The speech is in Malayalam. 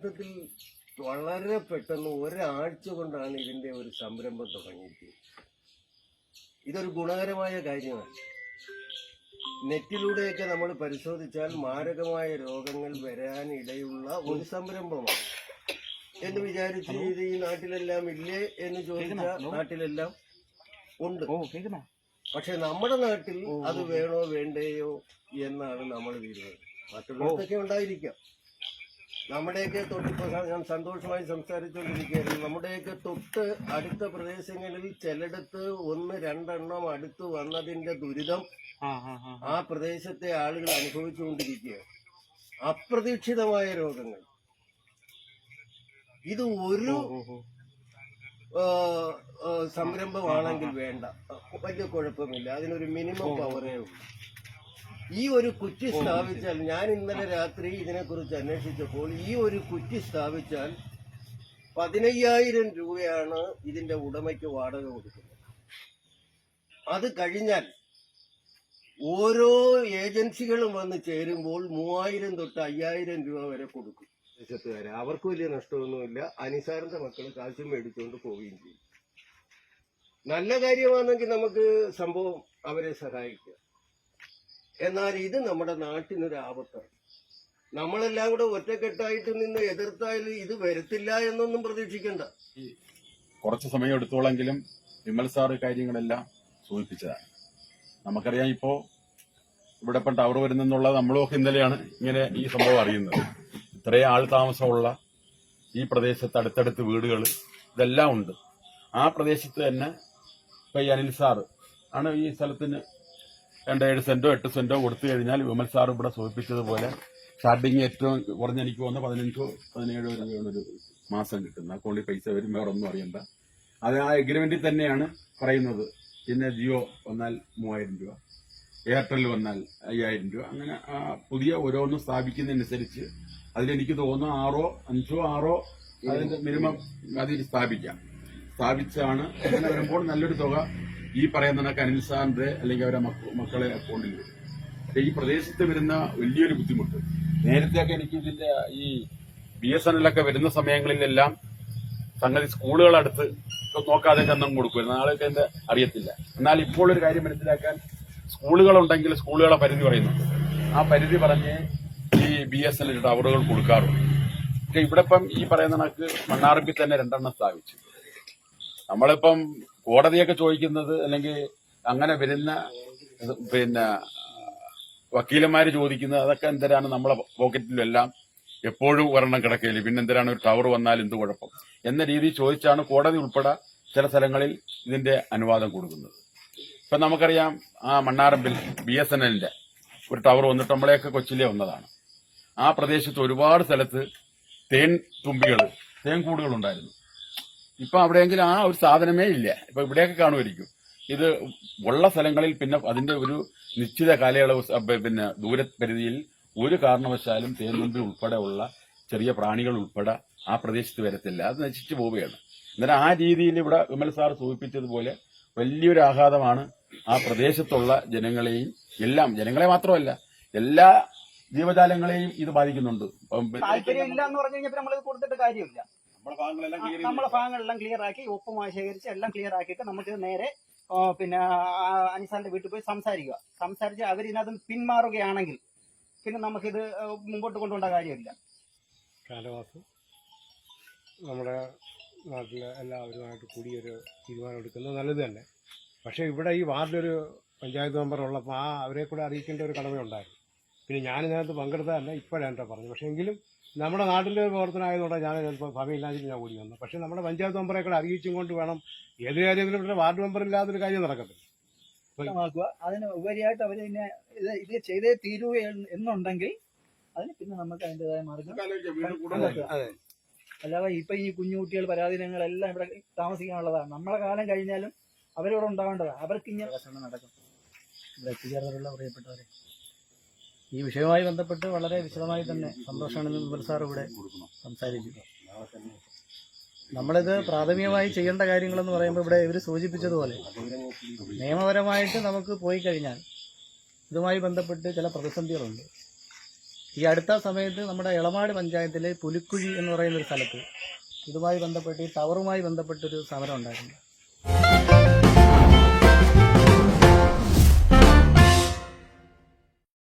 യഥാർത്ഥത്തിൽ വളരെ പെട്ടെന്ന് ഒരാഴ്ച കൊണ്ടാണ് ഇതിന്റെ ഒരു സംരംഭം തുടങ്ങിയത് ഇതൊരു ഗുണകരമായ കാര്യമാണ്. നെറ്റിലൂടെയൊക്കെ നമ്മൾ പരിശോധിച്ചാൽ മാരകമായ രോഗങ്ങൾ വരാനിടയുള്ള ഒരു സംരംഭമാണ്. എന്ന് വിചാരിച്ച് ഇത് ഈ നാട്ടിലെല്ലാം ഇല്ലേ എന്ന് ചോദിച്ചാൽ നാട്ടിലെല്ലാം ഉണ്ട്. പക്ഷെ നമ്മുടെ നാട്ടിൽ അത് വേണോ വേണ്ടയോ എന്നാണ് നമ്മൾ തീരുമാനം മറ്റുള്ളവർക്കൊക്കെ ഉണ്ടായിരിക്കാം. നമ്മുടെയൊക്കെ തൊട്ട് സ- ഞാൻ സന്തോഷമായി സംസാരിച്ചുകൊണ്ടിരിക്കുകയായിരുന്നു നമ്മുടെയൊക്കെ തൊട്ട് അടുത്ത പ്രദേശങ്ങളിൽ ചിലയിടത്ത് ഒന്ന് രണ്ടെണ്ണം അടുത്ത് വന്നതിന്റെ ദുരിതം ആ പ്രദേശത്തെ ആളുകൾ അനുഭവിച്ചുകൊണ്ടിരിക്കുക അപ്രതീക്ഷിതമായ രോഗങ്ങൾ. ഇത് ഒരു സംരംഭമാണെങ്കിൽ വേണ്ട. വലിയ കുഴപ്പമില്ല. അതിനൊരു മിനിമം പവറേ ഉള്ളൂ. ഈ ഒരു കുറ്റി സ്ഥാപിച്ചാൽ ഞാൻ ഇന്നലെ രാത്രി ഇതിനെക്കുറിച്ച് അന്വേഷിച്ചപ്പോൾ ഈ ഒരു കുറ്റി സ്ഥാപിച്ചാൽ പതിനയ്യായിരം രൂപയാണ് ഇതിന്റെ ഉടമയ്ക്ക് വാടക കൊടുക്കുന്നത്. അത് കഴിഞ്ഞാൽ ഓരോ ഏജൻസികളും വന്ന് ചേരുമ്പോൾ മൂവായിരം തൊട്ട് അയ്യായിരം രൂപ വരെ കൊടുക്കും. ദേശത്തുകാരെ. അവർക്ക് വലിയ നഷ്ടമൊന്നുമില്ല. അനിസാറിന്റെ മക്കൾ കാശും മേടിച്ചുകൊണ്ട് പോവുകയും ചെയ്യും. നല്ല കാര്യമാണെങ്കിൽ നമുക്ക് സംഭവം അവരെ സഹായിക്കാം. എന്നാൽ ഇത് നമ്മുടെ നാട്ടിനൊരു ആപത്താണ്. നമ്മളെല്ലാം കൂടെ ഒറ്റക്കെട്ടായിട്ട് നിന്ന് എതിർത്താൽ ഇത് വരത്തില്ല എന്നൊന്നും പ്രതീക്ഷിക്കണ്ട. കുറച്ച് സമയം എടുത്തോളെങ്കിലും വിമൽ സാറ് കാര്യങ്ങളെല്ലാം സൂചിപ്പിച്ചതാണ്. നമുക്കറിയാം ഇപ്പോ ഇവിടെ ഇപ്പം ടവർ വരുന്നെന്നുള്ളത് നമ്മളൊക്കെ ഇന്നലെയാണ് ഇങ്ങനെ ഈ സംഭവം അറിയുന്നത്. ഇത്രയും ആൾ താമസമുള്ള ഈ പ്രദേശത്ത് അടുത്തടുത്ത് വീടുകൾ ഇതെല്ലാം ഉണ്ട്. ആ പ്രദേശത്ത് തന്നെ ഇപ്പൊ ഈ അനിൽ സാറ് ആണ് ഈ സ്ഥലത്തിന് രണ്ട് ഏഴ് സെന്റോ എട്ട് സെന്റോ കൊടുത്തു കഴിഞ്ഞാൽ വിമൽ സാർ ഇവിടെ സൂചിപ്പിച്ചതുപോലെ സ്റ്റാർട്ടിങ് ഏറ്റവും കുറഞ്ഞ എനിക്ക് വന്ന പതിനഞ്ചോ പതിനേഴോ രൂപയുള്ളൊരു മാസം കിട്ടുന്നത്. അക്കൗണ്ടിൽ പൈസ വരും വേറെ ഒന്നും അറിയണ്ട. അത് ആ എഗ്രിമെന്റിൽ തന്നെയാണ് പറയുന്നത്. പിന്നെ ജിയോ വന്നാൽ മൂവായിരം രൂപ എയർടെൽ വന്നാൽ അയ്യായിരം രൂപ. അങ്ങനെ ആ പുതിയ ഓരോന്നും സ്ഥാപിക്കുന്നതനുസരിച്ച് അതിലെനിക്ക് തോന്നുന്നു ആറോ അഞ്ചോ ആറോ അതിന്റെ മിനിമം അതിൽ സ്ഥാപിക്കാം. സ്ഥാപിച്ചാണ് അങ്ങനെ വരുമ്പോൾ നല്ലൊരു തുക ഈ പറയുന്ന അനിൽ സാറിന്റെ അല്ലെങ്കിൽ അവരെ മക്കളെ അക്കൗണ്ടിൽ വരും പക്ഷേ ഈ പ്രദേശത്ത് വരുന്ന വലിയൊരു ബുദ്ധിമുട്ട്. നേരത്തെയൊക്കെ എനിക്ക് ഇതിന്റെ ഈ ബി എസ് എൻ എല്ലൊക്കെ വരുന്ന സമയങ്ങളിലെല്ലാം സംഗതി സ്കൂളുകളടുത്ത് നോക്കാതെ കന്നും കൊടുക്കുമായിരുന്നു. ആളൊക്കെ എന്റെ അറിയത്തില്ല. എന്നാൽ ഇപ്പോൾ ഒരു കാര്യം മനസ്സിലാക്കാൻ സ്കൂളുകളുണ്ടെങ്കിൽ സ്കൂളുകളെ പരിധി പറയുന്നുണ്ട്. ആ പരിധി പറഞ്ഞ് ഈ ബി എസ് എൻ എൽ ടവറുകൾ കൊടുക്കാറുണ്ട്. ഇവിടെ ഇപ്പം ഈ പറയുന്ന കണക്ക് മണ്ണാറമ്പിൽ തന്നെ രണ്ടെണ്ണം സ്ഥാപിച്ചു. നമ്മളിപ്പം കോടതിയൊക്കെ ചോദിക്കുന്നത് അല്ലെങ്കിൽ അങ്ങനെ വരുന്ന പിന്നെ വക്കീലന്മാര് ചോദിക്കുന്നത് അതൊക്കെ എന്തിനാണ് നമ്മളെ പോക്കറ്റിലെല്ലാം എപ്പോഴും ഒരെണ്ണം കിടക്കയില്ല? പിന്നെ എന്തിനാണ് ഒരു ടവർ വന്നാൽ എന്ത് കുഴപ്പം? എന്ന രീതിയിൽ ചോദിച്ചാണ് കോടതി ഉൾപ്പെടെ ചില സ്ഥലങ്ങളിൽ ഇതിന്റെ അനുവാദം കൊടുക്കുന്നത്. ഇപ്പൊ നമുക്കറിയാം ആ മണ്ണാറമ്പിൽ ബി എസ് എൻ എല്ലിന്റെ ഒരു ടവർ വന്നിട്ട് നമ്മളെയൊക്കെ കൊച്ചിയിലെ വന്നതാണ്. ആ പ്രദേശത്ത് ഒരുപാട് സ്ഥലത്ത് തേൻ തുമ്പികൾ തേൻകൂടുകൾ ഉണ്ടായിരുന്നു ഇപ്പൊ അവിടെയെങ്കിലും ആ ഒരു സാധനമേ ഇല്ല. ഇപ്പൊ ഇവിടെയൊക്കെ കാണുമായിരിക്കും. ഇത് ഉള്ള സ്ഥലങ്ങളിൽ പിന്നെ അതിന്റെ ഒരു നിശ്ചിത കാലയളവ് പിന്നെ ദൂരപരിധിയിൽ ഒരു കാരണവശാലും തേനുമ്പിൽ ഉൾപ്പെടെ ഉള്ള ചെറിയ പ്രാണികൾ ഉൾപ്പെടെ ആ പ്രദേശത്ത് വരത്തില്ല. അത് നശിച്ചു പോവുകയാണ്. എന്നാൽ ആ രീതിയിൽ ഇവിടെ വിമൽ സാർ സൂചിപ്പിച്ചതുപോലെ വലിയൊരു ആഘാതമാണ് ആ പ്രദേശത്തുള്ള ജനങ്ങളെയും എല്ലാം ജനങ്ങളെ മാത്രമല്ല എല്ലാ ജീവജാലങ്ങളെയും ഇത് ബാധിക്കുന്നുണ്ട്. താല്പര്യം ഇല്ല എന്ന് പറഞ്ഞു കഴിഞ്ഞാൽ നമ്മൾ കൊടുത്തിട്ട് കാര്യമില്ല. നമ്മുടെ ഭാഗങ്ങളെല്ലാം clear നമ്മളെ ഭാഗങ്ങളെല്ലാം ക്ലിയർ ആക്കി ഒപ്പുമായി ശേഖരിച്ച് എല്ലാം ക്ലിയർ ആക്കിയിട്ട് നമുക്ക് നേരെ പിന്നെ അനിസാറിന്റെ അനിസാന്റെ വീട്ടിൽ പോയി സംസാരിക്കുക. സംസാരിച്ച് അവർ ഇതിനകത്ത് പിന്മാറുകയാണെങ്കിൽ പിന്നെ നമുക്കിത് മുമ്പോട്ട് കൊണ്ടുപോകേണ്ട കാര്യമില്ല. കാലവാസം നമ്മുടെ നാട്ടിലെ എല്ലാവരുമായിട്ട് കൂടിയൊരു തീരുമാനം എടുക്കുന്നത് നല്ലത് തന്നെ. പക്ഷേ ഇവിടെ ഈ വാർഡിലൊരു പഞ്ചായത്ത് മെമ്പർ ഉള്ളപ്പോൾ ആ അവരെ കൂടെ അറിയിക്കേണ്ട ഒരു കടമയുണ്ടായിരുന്നു. പിന്നെ ഞാൻ ഇതിനകത്ത് പങ്കെടുത്തതല്ല ഇപ്പോഴാണ് കേട്ടോ പറഞ്ഞത്. പക്ഷേ എങ്കിലും നമ്മുടെ നാട്ടിലെ ഒരു പ്രവർത്തനമായതുകൊണ്ട് ഞാൻ ചിലപ്പോൾ സമയമില്ലാതിട്ട് ഞാൻ കൂടി വന്നു. പക്ഷേ നമ്മുടെ പഞ്ചായത്ത് മെമ്പറെ കൂടെ അറിയിച്ചും കൊണ്ട് വേണം. ഏത് കാര്യത്തിലും ഇവിടെ വാർഡ് മെമ്പർ ഇല്ലാത്തൊരു കാര്യം നടക്കത്തില്ല. അതിന് ഉപരിയായിട്ട് അവർ ഇതിനെ ഇത് ഇത് ചെയ്തേ തീരൂ എന്നുണ്ടെങ്കിൽ അതിന് പിന്നെ നമുക്ക് അതിന്റെതായ മാർഗം. അല്ലാതെ ഇപ്പൊ ഈ കുഞ്ഞു കുട്ടികൾ പരാധീനങ്ങളെല്ലാം ഇവിടെ താമസിക്കാനുള്ളതാണ്. നമ്മളെ കാലം കഴിഞ്ഞാലും അവരിവിടെ ഉണ്ടാവേണ്ടതാണ്. അവർക്ക് ഇങ്ങനെ നടക്കും. ഇവിടെ എത്തിച്ചേർന്നവരുള്ള പ്രിയപ്പെട്ടവരെ ഈ വിഷയവുമായി ബന്ധപ്പെട്ട് വളരെ വിശദമായി തന്നെ സന്തോഷമാണ് വിമൽ സാർ ഇവിടെ സംസാരിച്ചു. നമ്മളിത് പ്രാഥമികമായി ചെയ്യേണ്ട കാര്യങ്ങളെന്ന് പറയുമ്പോൾ ഇവിടെ ഇവർ സൂചിപ്പിച്ചതുപോലെ നിയമപരമായിട്ട് നമുക്ക് പോയി കഴിഞ്ഞാൽ ഇതുമായി ബന്ധപ്പെട്ട് ചില പ്രതിസന്ധികളുണ്ട്. ഈ അടുത്ത സമയത്ത് നമ്മുടെ എളമാട് പഞ്ചായത്തിലെ പുലിക്കുഴി എന്ന് പറയുന്ന ഒരു സ്ഥലത്ത് ഇതുമായി ബന്ധപ്പെട്ട് ഈ ടവറുമായി ബന്ധപ്പെട്ടൊരു സമരം ഉണ്ടായിരുന്നു